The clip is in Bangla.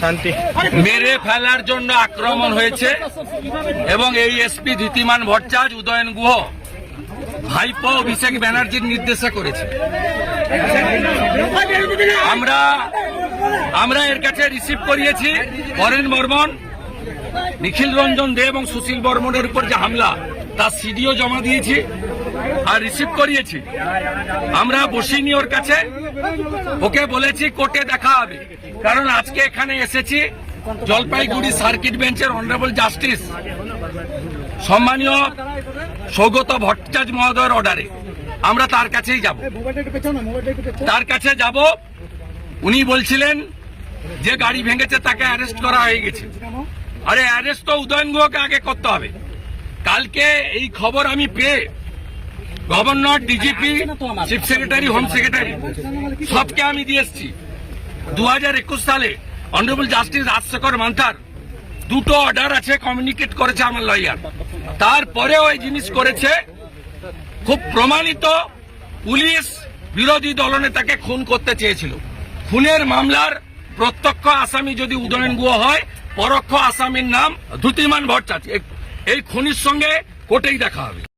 শান্তি। মেরে ফেলার জন্য আক্রমণ হয়েছে এবং এই এসপি ধীতিমান ভট্টাচ, উদয়ন গুহ, ভাইপো অভিষেক ব্যানার্জির নির্দেশে করেছে। আমরা আমরা এর কাছে রিসিভ করিয়েছি বরেন বর্মন, নিখিল রঞ্জন দে এবং সুশীল বর্মনের উপর যে হামলা, তার সিডিও জমা দিয়েছি। আর রিসিভ করিয়েছি। আমরা বসিনি ওর কাছে। ওকে বলেছি, কোর্টে দেখা হবে। কারণ আজকে এখানে এসেছি জলপাইগুড়ি সার্কিট বেঞ্চের অনারেবল জাস্টিস সম্মানীয় সৌগত ভট্টাচার্য মহোদয়ের অর্ডারে আমরা তার কাছেই যাব। তার কাছে যাব। উনি বলছিলেন যে গাড়ি ভেঙেছে, তাকে অ্যারেস্ট করা হয়ে গেছে। আরে অ্যারেস্ট তো উদয়ন গুহকে আগে করতে হবে। কালকে এই খবর আমি পেয়ে governor DGP chief secretary home secretary সবকে আমি দিয়ে এসছি। দু হাজার একুশ সালে অনারেবল জাস্টিস রাজশেখর মান্থার দুটো অর্ডার আছে কমিউনিকেট করেছে আমার লয়ার তারপরেও এই জিনিস করেছে, খুব প্রমাণিত পুলিশ বিরোধী দলনেতাকে খুন করতে চেয়েছিল। খুনের মামলার প্রত্যক্ষ আসামি যদি উদয়ন গুহ হয়, পরোক্ষ আসামির নাম ধুতিমান ভট্টাচার্য। এই খুনির সঙ্গে কোর্টেই দেখা হবে।